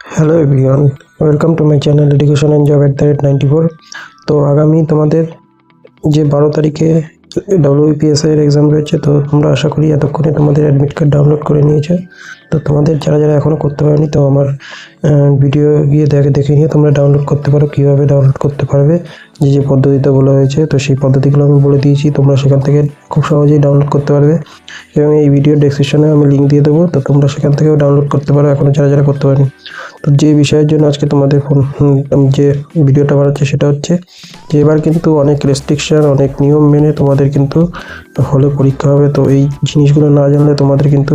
Hello everyone welcome to my channel education and job at the rate ninety four তো আগামী তোমাদের যে বারো তারিখে ডব্লিউপিএস এর এক্সাম রয়েছে, তো তোমরা আশা করি এতক্ষণে তোমাদের অ্যাডমিট কার্ড ডাউনলোড করে নিয়েছো। তো তোমাদের যারা যারা এখনও করতে পারেনি, তো আমার ভিডিও গিয়ে দেখে দেখে নিয়ে তোমরা ডাউনলোড করতে পারো, কীভাবে ডাউনলোড করতে পারবে, যে যে পদ্ধতিতে বলা হয়েছে, তো সেই পদ্ধতিগুলো আমি বলে দিয়েছি, তোমরা সেখান থেকে খুব সহজেই ডাউনলোড করতে পারবে। এবং এই ভিডিও ডেসক্রিপশনে আমি লিঙ্ক দিয়ে দেবো, তো তোমরা সেখান থেকেও ডাউনলোড করতে পারো এখনও যারা যারা করতে পারেনি। তো যে বিষয়ের জন্য আজকে তোমাদের ফোন যে ভিডিওটা বানাচ্ছে সেটা হচ্ছে যে এবার কিন্তু অনেক রেস্ট্রিকশন অনেক নিয়ম মেনে তোমাদের কিন্তু হলে পরীক্ষা হবে, তো এই জিনিসগুলো না জানলে তোমাদের কিন্তু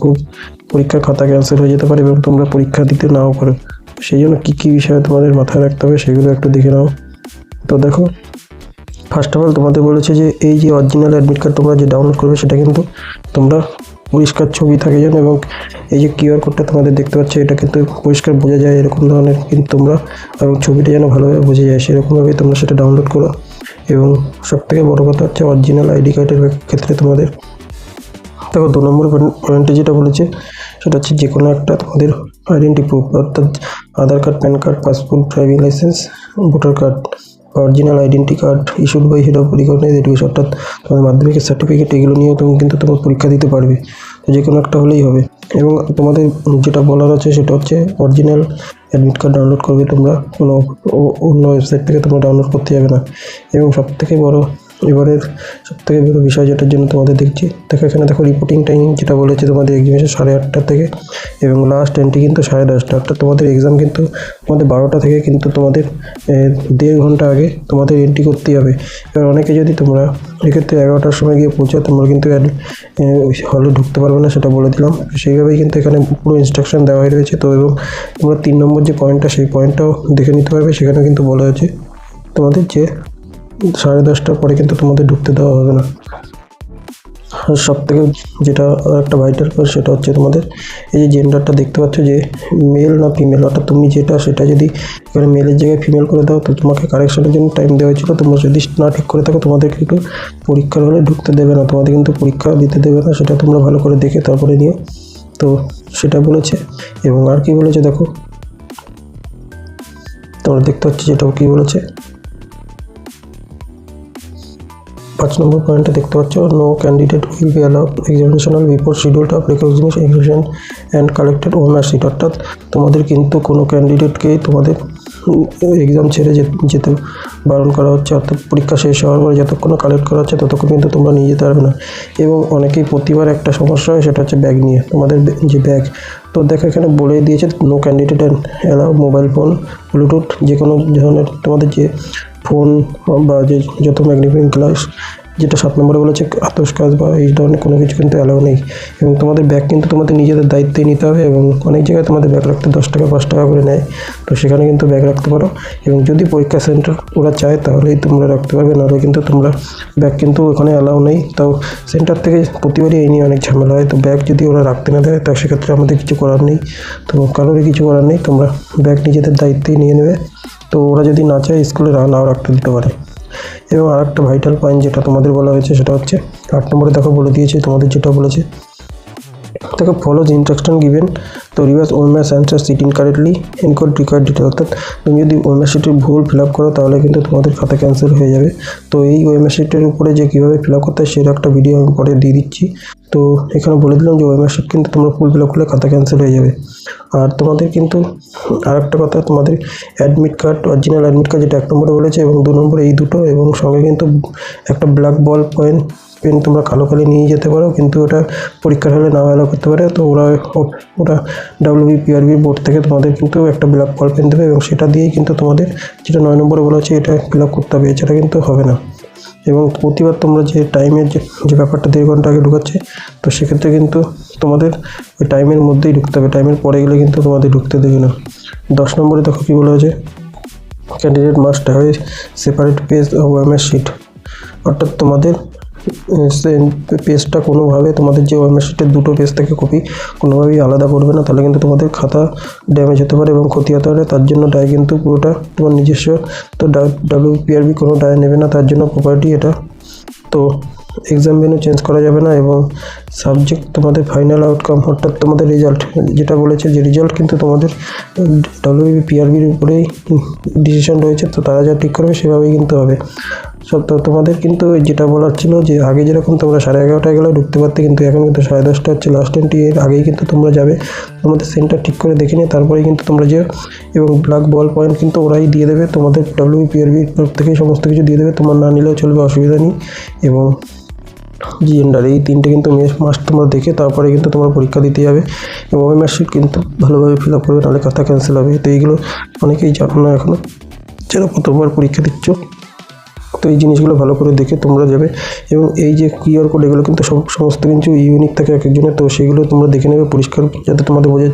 খুব পরীক্ষার খাতা ক্যান্সেল হয়ে যেতে পারে এবং তোমরা পরীক্ষা দিতে নাও পারো। সেই জন্য কী কী বিষয়ে তোমাদের মাথায় রাখতে হবে সেগুলো একটু দেখে নাও। তো দেখো ফার্স্ট অফ অল তোমাদের বলেছে যে এই যে অরিজিনাল অ্যাডমিট কার্ড তোমরা যে ডাউনলোড করবে সেটা কিন্তু তোমরা পরিষ্কার ছবি থাকে যেন এবং এই যে কিউআর কোডটা তোমাদের দেখতে পাচ্ছ এটা কিন্তু পরিষ্কার বোঝা যায় এরকম ধরনের কিন্তু তোমরা এবং ছবিটা যেন ভালোভাবে বোঝা যায় সেরকমভাবে তোমরা সেটা ডাউনলোড করো। এবং সবথেকে বড় কথা হচ্ছে অরিজিনাল আইডি কার্ডের ক্ষেত্রে তোমাদের, দেখো দু নম্বর পয়েন্টে যেটা বলেছে সেটা হচ্ছে যে কোনো একটা তোমাদের আইডেন্টি প্রুফ অর্থাৎ Aadhaar card pan card passport driving licence voter card original identity card issued by head of পরিকল্পনা এডুকেশন অর্থাৎ তোমাদের মাধ্যমিকের সার্টিফিকেট এগুলো নিয়েও তুমি কিন্তু তোমার পরীক্ষা দিতে পারবে। তো যে কোনো একটা হলেই হবে। এবং তোমাদের যেটা বলার আছে সেটা হচ্ছে অরিজিনাল অ্যাডমিট কার্ড ডাউনলোড করবে তোমরা। কোনো অন্য ওয়েবসাইট থেকে তোমরা ডাউনলোড করতে যাবে না। এবং সবথেকে বড় এবারের সবথেকে বড় বিষয় যেটার জন্য তোমাদের দেখছি, দেখো এখানে দেখো রিপোর্টিং টাইম যেটা বলেছে তোমাদের এক্সামিনেশন সাড়ে আটটা থেকে এবং লাস্ট এন্ট্রি কিন্তু সাড়ে দশটা। অর্থাৎ তোমাদের এক্সাম কিন্তু তোমাদের বারোটা থেকে কিন্তু তোমাদের দেড় ঘণ্টা আগে তোমাদের এন্ট্রি করতেই হবে। এবার অনেকে যদি তোমরা এক্ষেত্রে এগারোটার সময় গিয়ে পৌঁছাও, তোমরা কিন্তু হলে ঢুকতে পারবে না, সেটা বলে দিলাম। সেইভাবেই কিন্তু এখানে পুরো ইনস্ট্রাকশন দেওয়া হয়ে রয়েছে। তো এবং তোমরা তিন নম্বর যে পয়েন্টটা সেই পয়েন্টটাও দেখে নিতে পারবে। সেখানে কিন্তু বলা হয়েছে তোমাদের যে সাড়ে দশটার পরে কিন্তু তোমাদের ঢুকতে দেওয়া হবে না। সব থেকে যেটা একটা ভাইটাল পয়েন্ট সেটা হচ্ছে তোমাদের এই যে জেন্ডারটা দেখতে পাচ্ছ যে মেল না ফিমেল অর্থাৎ তুমি যেটা সেটা যদি এখানে মেলের জায়গায় ফিমেল করে দাও, তো তোমাকে কারেকশনের জন্য টাইম দেওয়া হয়েছিল। তোমরা যদি না ঠিক করে থাকো তোমাদের কিন্তু পরীক্ষার হলে ঢুকতে দেবে না। তোমাদের কিন্তু পরীক্ষা দিতে দেবে না, সেটা তোমরা ভালো করে দেখে তারপরে নিও। তো সেটা বলেছে এবং আর কি বলেছে দেখো? তোমরা দেখতে পাচ্ছ যেটাও কি বলেছে? পাঁচ নম্বর পয়েন্টে দেখতে পাচ্ছ no candidate will be allowed examination hall before schedule of recognition examination and collected owner seat অর্থাৎ তোমাদের কিন্তু কোনো ক্যান্ডিডেটকেই তোমাদের এক্সাম ছেড়ে যেতে বারণ করা হচ্ছে, অর্থাৎ পরীক্ষা শেষ হওয়ার পরে যতক্ষণ কালেক্ট করা হচ্ছে, ততক্ষণ কিন্তু তোমরা নিয়ে যেতে পারবে না। এবং অনেকেই প্রতিবার একটা সমস্যা হয়, সেটা হচ্ছে ব্যাগ নিয়ে, তোমাদের যে ব্যাগ তো দেখো এখানে বলে দিয়েছে no candidate and allow mobile phone Bluetooth যে কোনো ধরনের তোমাদের যে ফোন বা যে যত ম্যাগনিফিং গ্লাস যেটা সাত নম্বরে বলেছে, আতস কাজ বা এই ধরনের কোনো কিছু কিন্তু অ্যালাউ নেই। এবং তোমাদের ব্যাগ কিন্তু তোমাদের নিজেদের দায়িত্বে নিতে হবে এবং অনেক জায়গায় তোমাদের ব্যাগ রাখতে দশ টাকা, পাঁচ টাকা করে নেয়। তো সেখানে কিন্তু ব্যাগ রাখতে পারো। এবং যদি পরীক্ষা সেন্টার ওরা চায়, তাহলেই তোমরা রাখতে পারবে। নাহলে কিন্তু তোমরা ব্যাগ কিন্তু ওখানে অ্যালাউ নেই। তাও সেন্টার থেকে প্রতিবারই এই নিয়ে অনেক ঝামেলা হয়। তো ব্যাগ যদি ওরা রাখতে না দেয়, তা সেক্ষেত্রে আমাদের কিছু করার নেই। তো কারোরই কিছু করার নেই। তোমরা ব্যাগ নিজেদের দায়িত্বেই নিয়ে নেবে। তো ওরা যদি না চায় স্কুলে নাও রাখতে দিতে পারে। এবং আরেকটা ভাইটাল পয়েন্ট যেটা তোমাদের বলা হয়েছে সেটা হচ্ছে, আট নম্বরে দেখো বলে দিয়েছে, তোমাদের যেটা বলেছে দেখো ফলো যে instruction given to reverse OMS answer sheet incorrectly encode required detail অর্থাৎ তুমি যদি ওএমএস শিটের ভুল ফিল আপ করো, তাহলে কিন্তু তোমাদের খাতা ক্যান্সেল হয়ে যাবে। তো এই ওএমএস শিটের উপরে যে কীভাবে ফিল আপ করতে হয় সেটা একটা ভিডিও আমি পরে দিয়ে দিচ্ছি। তো এখানে বলে দিলাম যে ওএমএস শিট কিন্তু তোমরা ফুল ফিল আপ করলে খাতা ক্যান্সেল হয়ে যাবে। আর তোমাদের কিন্তু আর একটা কথা, তোমাদের admit card original admit card যেটা এক নম্বরে বলেছে এবং দু নম্বরে এই দুটো এবং সঙ্গে কিন্তু একটা ব্ল্যাক বল পয়েন্ট পেন তোমরা কালো কালি নিয়ে যেতে পারো, কিন্তু ওটা পরীক্ষার হলে নাও অ্যালাউ করতে পারে। তো ওরা ওরা ডাব্লিউবি পিআরবি বোর্ড থেকে তোমাদের কিন্তু একটা ব্ল্যাক কল পেন দেবে এবং সেটা দিয়েই কিন্তু তোমাদের যেটা নয় নম্বরে বলা হচ্ছে এটা ফিল আপ করতে হবে, এছাড়া কিন্তু হবে না। এবং প্রতিবার তোমরা যে টাইমের যে যে ব্যাপারটা দেড় ঘণ্টা আগে ঢুকাচ্ছে, তো সেক্ষেত্রে কিন্তু তোমাদের ওই টাইমের মধ্যেই ঢুকতে হবে টাইমের পরে গেলে কিন্তু তোমাদের ঢুকতে দেবে না। দশ নম্বরে দেখো কী বলা হয়েছে candidate must have separate page of OMS sheet অর্থাৎ তোমাদের পেজটা কোনোভাবে তোমাদের যে ওয়েবসাইটের দুটো পেজ থেকে কপি কোনোভাবেই আলাদা করবে না। তাহলে কিন্তু তোমাদের খাতা ড্যামেজ হতে পারে এবং ক্ষতি হতে পারে। তার জন্য ডায় কিন্তু পুরোটা তোমার নিজস্ব। তো ডাব্লিউপিআরবি কোনো ডায় নেবে না। তার জন্য প্রপার্টি এটা। তো এক্সাম ভেন্যু চেঞ্জ করা যাবে না এবং সাবজেক্ট তোমাদের ফাইনাল আউটকাম অর্থাৎ তোমাদের রেজাল্ট যেটা বলেছে যে রেজাল্ট কিন্তু তোমাদের ডব্লিউবি পিআরবির উপরেই ডিসিশন রয়েছে, তো তারা যা ঠিক করবে সেভাবেই কিন্তু হবে। সব তো তোমাদের কিন্তু যেটা বলার ছিল যে আগে যেরকম তোমরা সাড়ে এগারোটায় গেলে ঢুকতে পারতে, কিন্তু এখন কিন্তু সাড়ে দশটা হচ্ছে লাস্ট এন্ট্রি এর আগেই কিন্তু তোমরা যাবে। তোমাদের সেন্টার ঠিক করে দেখে নিয়ে তারপরেই কিন্তু তোমরা যেও। এবং ব্ল্যাক বল পয়েন্ট কিন্তু ওরাই দিয়ে দেবে, তোমাদের ডাব্লিউবি পিআরবির তরফ থেকেই সমস্ত কিছু দিয়ে দেবে, তোমার না নিলেও চলবে, অসুবিধা নেই। এবং জিএন্ডার এই তিনটে কিন্তু মেস মাস্ট তোমরা দেখে তারপরে কিন্তু তোমার পরীক্ষা দিতে যাবে। এবং ওএমআর শিট কিন্তু ভালোভাবে ফিল আপ করবে, নাহলে কথা ক্যান্সেল হবে। তো এইগুলো অনেকেই জানো না এখনও যারা প্রথমবার পরীক্ষা দিচ্ছ, তো এই জিনিসগুলো ভালো করে দেখে তোমরা যাবে। এবং এই যে কিউআর কোড এগুলো কিন্তু সব, সমস্ত কিছু ইউনিক থাকে এক একজনের। তো সেগুলো তোমরা দেখে নেবে পরিষ্কার, যাতে তোমাদের বোঝা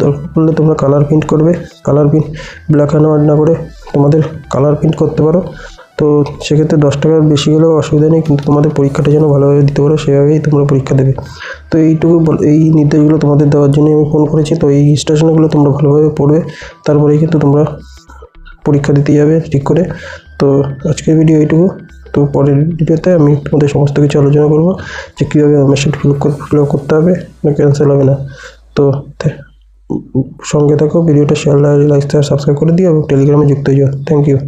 দরকার পড়লে তোমরা কালার প্রিন্ট করবে। Colour print black and white না করে তোমাদের কালার প্রিন্ট করতে পারো। তো সেক্ষেত্রে দশ টাকার বেশি হলেও অসুবিধা নেই, কিন্তু তোমাদের পরীক্ষাটা যেন ভালোভাবে দিতে পারো, সেভাবেই তোমরা পরীক্ষা দেবে। তো এইটুকু এই নির্দেশগুলো তোমাদের দেওয়ার জন্য আমি ফোন করেছি, তো এই স্টেশনগুলো তোমরা ভালোভাবে পড়বে তারপরেই কিন্তু তোমরা পরীক্ষা দিতে যাবে ঠিক করে। তো আজকের ভিডিও এইটুকু, তো পরের ভিডিওতে আমি তোমাদের সমস্ত কিছু আলোচনা করব, যে কীভাবে মেশিন ফিল ফিল করতে হবে না ক্যান্সেল হবে না। তো সঙ্গে থাকো ভিডিওটা শেয়ার লাইক সাবস্ক্রাইব করে দিও এবং টেলিগ্রামে যুক্ত হয়ে যাও। Thank you